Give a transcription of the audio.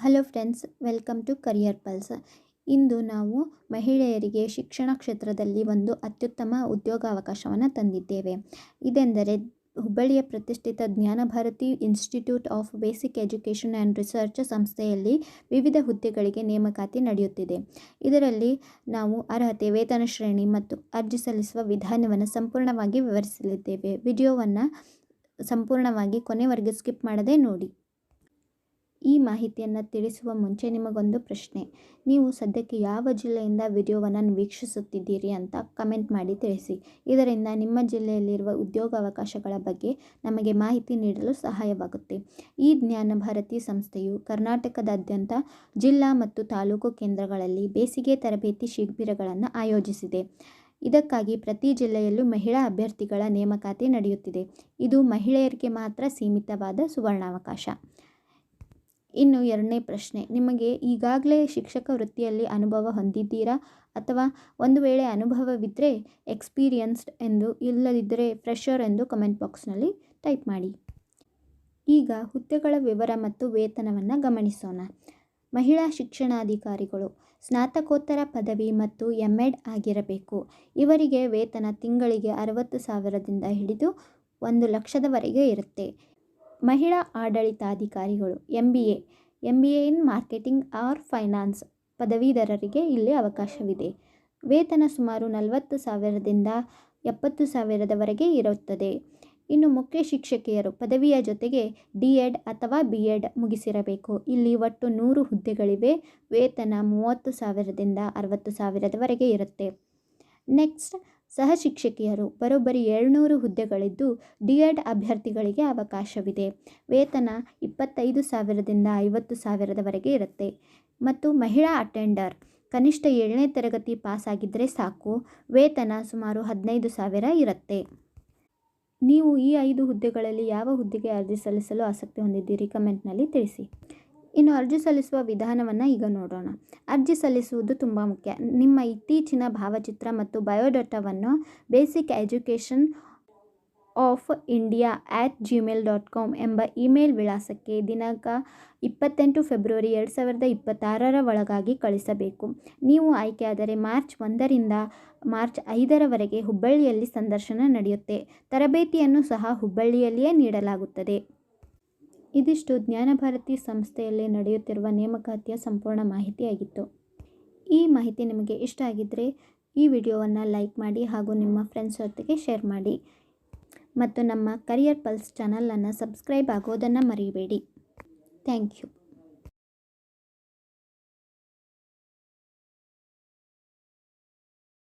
Hello friends welcome to career pulse ಇಂದು ನಾವು ಮಹಿಳೆಯರಿಗೆ ಶಿಕ್ಷಣ ಕ್ಷೇತ್ರದಲ್ಲಿ ಒಂದು ಅತ್ಯುತ್ತಮ ಉದ್ಯೋಗಾವಕಾಶವನ್ನು ತಂದಿದ್ದೇವೆ. ಇದೆಂದರೆ ಹುಬ್ಬಳ್ಳಿಯ ಪ್ರತಿಷ್ಠಿತ Jnanabharathi institute of basic education and research ಸಂಸ್ಥೆಯಲ್ಲಿ ವಿವಿಧ ಹುದ್ದೆಗಳಿಗೆ ನೇಮಕಾತಿ ನಡೆಯುತ್ತಿದೆ. ಇದರಲ್ಲಿ ನಾವು ಅರ್ಹತೆ, ವೇತನ ಶ್ರೇಣಿ ಮತ್ತು ಅರ್ಜಿ ಸಲ್ಲಿಸುವ ವಿಧಾನವನ್ನು ಸಂಪೂರ್ಣವಾಗಿ ವಿವರಿಸಲಿದ್ದೇವೆ. ವಿಡಿಯೋವನ್ನು ಸಂಪೂರ್ಣವಾಗಿ ಕೊನೆವರೆಗೆ ಸ್ಕಿಪ್ ಮಾಡದೆ ನೋಡಿ. ಈ ಮಾಹಿತಿಯನ್ನು ತಿಳಿಸುವ ಮುಂಚೆ ನಿಮಗೊಂದು ಪ್ರಶ್ನೆ. ನೀವು ಸದ್ಯಕ್ಕೆ ಯಾವ ಜಿಲ್ಲೆಯಿಂದ ವಿಡಿಯೋವನ್ನು ವೀಕ್ಷಿಸುತ್ತಿದ್ದೀರಿ ಅಂತ ಕಮೆಂಟ್ ಮಾಡಿ ತಿಳಿಸಿ. ಇದರಿಂದ ನಿಮ್ಮ ಜಿಲ್ಲೆಯಲ್ಲಿರುವ ಉದ್ಯೋಗಾವಕಾಶಗಳ ಬಗ್ಗೆ ನಮಗೆ ಮಾಹಿತಿ ನೀಡಲು ಸಹಾಯವಾಗುತ್ತೆ. ಈ ಜ್ಞಾನ ಭಾರತಿ ಸಂಸ್ಥೆಯು ಕರ್ನಾಟಕದಾದ್ಯಂತ ಜಿಲ್ಲಾ ಮತ್ತು ತಾಲೂಕು ಕೇಂದ್ರಗಳಲ್ಲಿ ಬೇಸಿಗೆ ತರಬೇತಿ ಶಿಬಿರಗಳನ್ನು ಆಯೋಜಿಸಿದೆ. ಇದಕ್ಕಾಗಿ ಪ್ರತಿ ಜಿಲ್ಲೆಯಲ್ಲೂ ಮಹಿಳಾ ಅಭ್ಯರ್ಥಿಗಳ ನೇಮಕಾತಿ ನಡೆಯುತ್ತಿದೆ. ಇದು ಮಹಿಳೆಯರಿಗೆ ಮಾತ್ರ ಸೀಮಿತವಾದ ಸುವರ್ಣಾವಕಾಶ. ಇನ್ನು ಎರಡನೇ ಪ್ರಶ್ನೆ, ನಿಮಗೆ ಈಗಾಗಲೇ ಶಿಕ್ಷಕ ವೃತ್ತಿಯಲ್ಲಿ ಅನುಭವ ಹೊಂದಿದ್ದೀರಾ? ಅಥವಾ ಒಂದು ವೇಳೆ ಅನುಭವವಿದ್ದರೆ ಎಕ್ಸ್ಪೀರಿಯನ್ಸ್ಡ್ ಎಂದು ಇಲ್ಲದಿದ್ದರೆ ಫ್ರೆಶರ್ ಎಂದು ಕಮೆಂಟ್ ಬಾಕ್ಸ್ನಲ್ಲಿ ಟೈಪ್ ಮಾಡಿ. ಈಗ ಹುದ್ದೆಗಳ ವಿವರ ಮತ್ತು ವೇತನವನ್ನು ಗಮನಿಸೋಣ. ಮಹಿಳಾ ಶಿಕ್ಷಣಾಧಿಕಾರಿಗಳು, ಸ್ನಾತಕೋತ್ತರ ಪದವಿ ಮತ್ತು ಎಂ ಆಗಿರಬೇಕು. ಇವರಿಗೆ ವೇತನ ತಿಂಗಳಿಗೆ ಅರವತ್ತು ಸಾವಿರದಿಂದ ಹಿಡಿದು ಒಂದು ಲಕ್ಷದವರೆಗೆ ಇರುತ್ತೆ. ಮಹಿಳಾ ಆಡಳಿತಾಧಿಕಾರಿಗಳು M B A M B A in marketing or finance ಪದವೀಧರರಿಗೆ ಇಲ್ಲಿ ಅವಕಾಶವಿದೆ. ವೇತನ ಸುಮಾರು ನಲವತ್ತು ಸಾವಿರದಿಂದ ಎಪ್ಪತ್ತು ಸಾವಿರದವರೆಗೆ ಇರುತ್ತದೆ. ಇನ್ನು ಮುಖ್ಯ ಶಿಕ್ಷಕಿಯರು ಪದವಿಯ ಜೊತೆಗೆ ಡಿ ಎಡ್ ಅಥವಾ ಬಿ ಎಡ್ ಮುಗಿಸಿರಬೇಕು. ಇಲ್ಲಿ ಒಟ್ಟು ನೂರು ಹುದ್ದೆಗಳಿವೆ. ವೇತನ ಮೂವತ್ತು ಸಾವಿರದಿಂದ ಅರವತ್ತು ಸಾವಿರದವರೆಗೆ ಇರುತ್ತೆ. ನೆಕ್ಸ್ಟ್ ಸಹ ಶಿಕ್ಷಕಿಯರು ಬರೋಬ್ಬರಿ ಏಳ್ನೂರು ಹುದ್ದೆಗಳಿದ್ದು ಡಿ ಎಡ್ ಅಭ್ಯರ್ಥಿಗಳಿಗೆ ಅವಕಾಶವಿದೆ. ವೇತನ ಇಪ್ಪತ್ತೈದು ಸಾವಿರದಿಂದ ಐವತ್ತು ಸಾವಿರದವರೆಗೆ ಇರುತ್ತೆ. ಮತ್ತು ಮಹಿಳಾ ಅಟೆಂಡರ್ ಕನಿಷ್ಠ ಏಳನೇ ತರಗತಿ ಪಾಸಾಗಿದ್ದರೆ ಸಾಕು. ವೇತನ ಸುಮಾರು ಹದಿನೈದು ಸಾವಿರ ಇರುತ್ತೆ. ನೀವು ಈ ಐದು ಹುದ್ದೆಗಳಲ್ಲಿ ಯಾವ ಹುದ್ದೆಗೆ ಅರ್ಜಿ ಸಲ್ಲಿಸಲು ಆಸಕ್ತಿ ಹೊಂದಿದ್ದೀರಿ? ಕಮೆಂಟ್ನಲ್ಲಿ ತಿಳಿಸಿ. ಇನ್ನು ಅರ್ಜಿ ಸಲ್ಲಿಸುವ ವಿಧಾನವನ್ನು ಈಗ ನೋಡೋಣ. ಅರ್ಜಿ ಸಲ್ಲಿಸುವುದು ತುಂಬ ಮುಖ್ಯ. ನಿಮ್ಮ ಇತ್ತೀಚಿನ ಭಾವಚಿತ್ರ ಮತ್ತು ಬಯೋಡಾಟಾವನ್ನು basic education of India at Gmail dot com ಎಂಬ ಇಮೇಲ್ ವಿಳಾಸಕ್ಕೆ ದಿನಾಂಕ ಇಪ್ಪತ್ತೆಂಟು ಫೆಬ್ರವರಿ ಎರಡು ಸಾವಿರದ ಇಪ್ಪತ್ತಾರರ ಒಳಗಾಗಿ ಕಳಿಸಬೇಕು. ನೀವು ಆಯ್ಕೆಯಾದರೆ ಮಾರ್ಚ್ ಒಂದರಿಂದ ಮಾರ್ಚ್ ಐದರವರೆಗೆ ಹುಬ್ಬಳ್ಳಿಯಲ್ಲಿ ಸಂದರ್ಶನ ನಡೆಯುತ್ತೆ. ತರಬೇತಿಯನ್ನು ಸಹ ಹುಬ್ಬಳ್ಳಿಯಲ್ಲಿಯೇ ನೀಡಲಾಗುತ್ತದೆ. ಇದಿಷ್ಟು ಜ್ಞಾನಭಾರತಿ ಸಂಸ್ಥೆಯಲ್ಲಿ ನಡೆಯುತ್ತಿರುವ ನೇಮಕಾತಿಯ ಸಂಪೂರ್ಣ ಮಾಹಿತಿಯಾಗಿತ್ತು. ಈ ಮಾಹಿತಿ ನಿಮಗೆ ಇಷ್ಟ ಆಗಿದ್ದರೆ ಈ ವಿಡಿಯೋವನ್ನು ಲೈಕ್ ಮಾಡಿ ಹಾಗೂ ನಿಮ್ಮ ಫ್ರೆಂಡ್ಸ್ ಜೊತೆಗೆ ಶೇರ್ ಮಾಡಿ. ಮತ್ತು ನಮ್ಮ ಕರಿಯರ್ ಪಲ್ಸ್ ಚಾನಲನ್ನು ಸಬ್ಸ್ಕ್ರೈಬ್ ಆಗೋದನ್ನು ಮರಿಬೇಡಿ. Thank you.